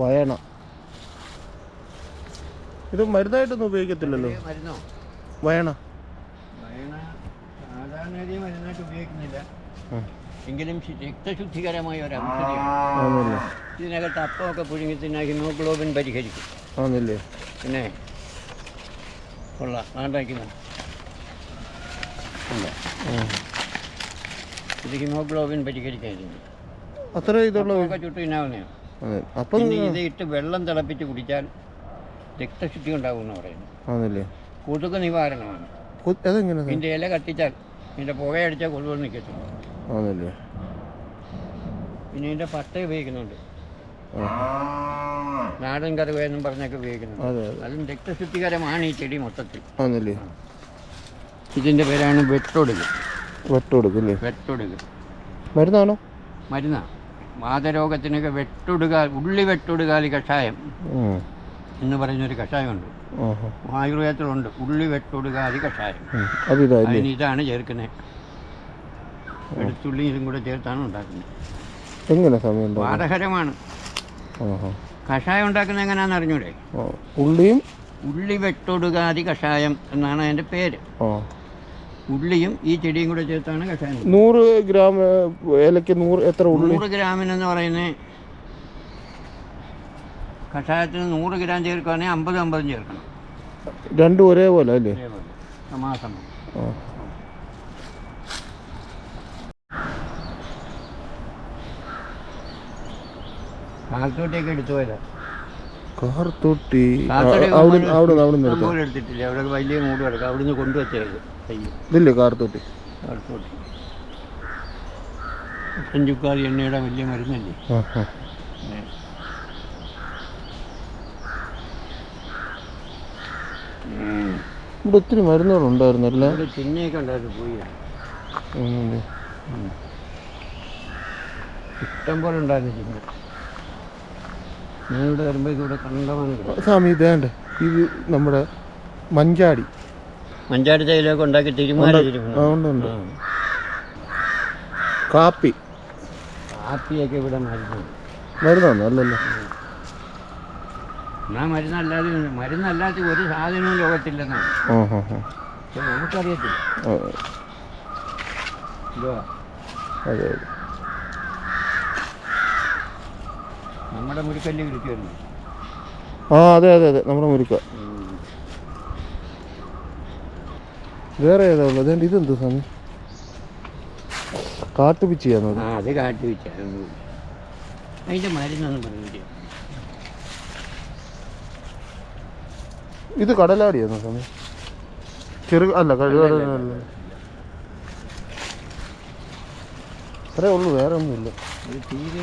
വയണ ഇത് മരുന്നായിട്ടൊന്നും ഉപയോഗിക്കത്തില്ലല്ലോ? മരുന്നോ? വയണ വയണ സാധാരണ രീതിയിൽ മരുന്നായിട്ട് ഉപയോഗിക്കുന്നില്ല. എങ്കിലും ശു- രക്തശുദ്ധികരമായ ഒരു ഔഷധിയാണ് ആന്നല്ലേ ഇതിനകത്ത് അപ്പമൊക്കെ പുഴുങ്ങി തിന്നാ ഹിമോഗ്ലോബിൻ പരിഹരിക്കും. പിന്നെ കൊള്ളാം. ഇത് ഹിമോഗ്ലോബിൻ പരിഹരിക്കായിരുന്നു. അത്ര ഇതുള്ള. അപ്പമൊക്കെ ചുട്ട് തിന്നാവുന്നതാണ്. അപ്പം പിന്നെ ഇത് ഇട്ട് വെള്ളം തിളപ്പിച്ച് കുടിച്ചാൽ രക്തശുദ്ധി ഉണ്ടാകുമെന്ന് പറയുന്നു കൊതുക് നിവാരണമാണ്. അതെങ്ങനെ? ഇതിന്റെ ഇല കത്തിച്ചാൽ ഇതിന്റെ പുകയടിച്ചാൽ കൊതുക് നിൽക്കത്തില്ല. പിന്നെ ഇതിന്റെ പട്ട ഉപയോഗിക്കുന്നുണ്ട്. നാടൻ കറിവേന്നും പറഞ്ഞൊക്കെ ഉപയോഗിക്കുന്നുണ്ട്. അതെ രക്തശുദ്ധികരമാണ് ഈ ചെടി മൊത്തത്തിൽ. ഇതിന്റെ ഇതിന്റെ പേരാണ് വെട്ടൊടുക്. വെട്ടൊടുക് വെട്ടൊടുക്. മരുന്നാണോ? മരുന്നാ. വാതരോഗത്തിനൊക്കെ വെട്ടൊടുക ഉള്ളി വെട്ടൊടുകാലി കഷായം. എന്ന് പറയുന്നൊരു കഷായമുണ്ട്. ആയുർവേദത്തിലുണ്ട്. ഉള്ളി വെട്ടൊടുകാലി കഷായം. അതിന് ഇതാണ് ചേർക്കുന്നത് വെളുത്തുള്ളി ഇതും കൂടെ ചേർത്താണ് ഉണ്ടാക്കുന്നത്. എങ്ങനെ സമയം ഉണ്ടാവും വാതകരമാണ് കഷായം ഉണ്ടാക്കുന്നത് എങ്ങനെയാണെന്ന് അറിഞ്ഞൂടെ? ഉള്ളിയും? ഉള്ളി വെട്ടൊടുകാതി കഷായം എന്നാണ് അതിന്റെ പേര്. ഉള്ളിയും ഈ ചെടിയും കൂടെ ചേർത്താണ് കഷായം. നൂറ് ഗ്രാം ഏലക്ക ഏലയ്ക്ക് നൂറ് എത്ര ഉള്ളി? നൂറ് ഗ്രാമിനെന്ന് പറയുന്നത് കഷായത്തിന് നൂറ് ഗ്രാം ചേർക്കുകയാണെങ്കിൽ അമ്പത് അമ്പതും ചേർക്കണം. രണ്ടും ഒരേപോലെ അല്ലേ? സമാസം. കാലത്തോട്ടേക്ക് എടുത്തു പോയതാ. കാർത്തോട്ടി. തൊട്ടി അവിടെ അവിടെ അവിടെ നിന്ന് എടുത്തിട്ടില്ല. അവിടെ വലിയ മൂട് കിടക്കുക അവിടുന്ന് കൊണ്ടുവച്ചത് ഇതില്ലേ കാർ തൊട്ടി കാർ തൊട്ടി അഞ്ചുക്കാൽ എണ്ണയുടെ വലിയ മരുന്നല്ലേ. ഇവിടെ ഒത്തിരി മരുന്നുകളുണ്ടായിരുന്നല്ലേ ഇവിടെ ചിന്നയൊക്കെ ഉണ്ടായിരുന്നു പോയി? ഇഷ്ടം പോലെ ഉണ്ടായിരുന്നു ചിന്ന. ഞാനിവിടെ വരുമ്പോൾ ഇതിവിടെ കണ്ടമാനം കിട്ടും. സ്വാമി ഇതേണ്ട ഇത് നമ്മുടെ മഞ്ചാടി. മഞ്ചാടി തൈലൊക്കെ ഉണ്ടാക്കി ഉണ്ട്. കാപ്പി. കാപ്പിയൊക്കെ ഇവിടെ മരുന്ന് മരുന്നാണോ? അല്ലല്ലോ. എന്നാ മരുന്നല്ലാതെ മരുന്നല്ലാത്ത ഒരു സാധനവും ലോകത്തില്ലെന്നാണ് നമുക്കറിയത്തില്ല. അതെ അതെ. നമ്മുടെ മുരുക്കല്ലേ വിളിച്ചു വരുന്നു. ആ അതെ അതെ അതെ. നമ്മുടെ മുരുക്ക. വേറെ ഏതാ ഉള്ളത്? അതുകൊണ്ട് ഇതെന്ത് സ്വാമി കാട്ടുപിച്ചിയാണോ ആ അത് കാട്ടി വെച്ച അതിന്റെ മരുന്നൊന്നും പറഞ്ഞില്ല. ഇത് കടലാടിയാണോ സ്വാമി? ചെറു അല്ല കഴുകടലല്ല അത്രേ ഉള്ളൂ വേറെ ഒന്നുമില്ല. ഇത് തീരെ